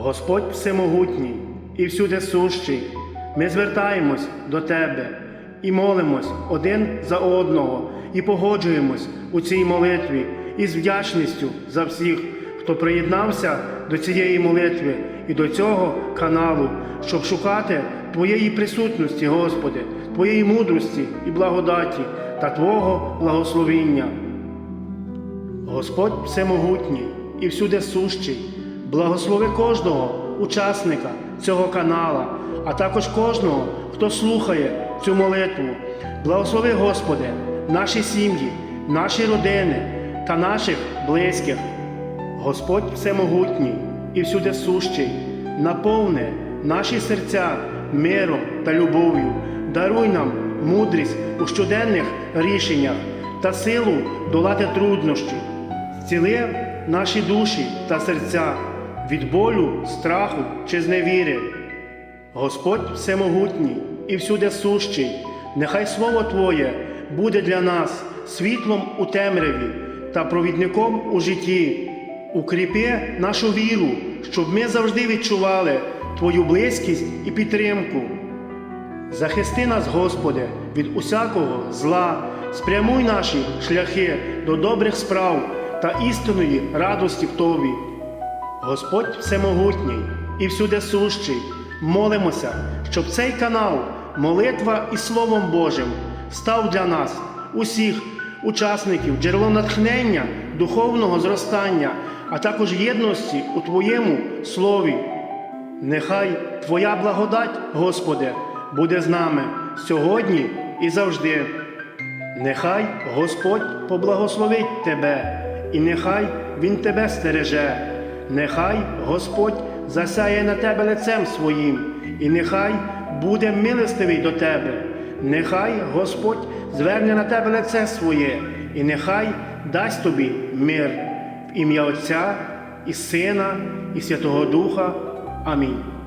Господь всемогутній і всюди сущий, ми звертаємось до Тебе і молимось один за одного, і погоджуємось у цій молитві із вдячністю за всіх, хто приєднався до цієї молитви і до цього каналу, щоб шукати Твоєї присутності, Господи, Твоєї мудрості і благодаті та Твого благословіння. Господь всемогутній і всюди сущий, благослови кожного учасника цього канала, а також кожного, хто слухає цю молитву. Благослови, Господи, наші сім'ї, наші родини та наших близьких. Господь всемогутній і всюди сущий, наповни наші серця миром та любов'ю, даруй нам мудрість у щоденних рішеннях та силу долати труднощі, зціли наші душі та серця від болю, страху чи зневіри. Господь всемогутній і всюди сущий, нехай Слово Твоє буде для нас світлом у темряві та провідником у житті. Укріпи нашу віру, щоб ми завжди відчували Твою близькість і підтримку. Захисти нас, Господи, від усякого зла, спрямуй наші шляхи до добрих справ та істинної радості в Тобі. Господь всемогутній і всюди сущий, молимося, щоб цей канал, молитва і Словом Божим став для нас, усіх учасників, джерелом натхнення, духовного зростання, а також єдності у Твоєму Слові. Нехай Твоя благодать, Господи, буде з нами сьогодні і завжди. Нехай Господь поблагословить Тебе, і нехай Він тебе стереже. Нехай Господь засяє на тебе лицем своїм, і нехай буде милостивий до тебе. Нехай Господь зверне на тебе лице своє, і нехай дасть тобі мир в ім'я Отця і Сина, і Святого Духа. Амінь.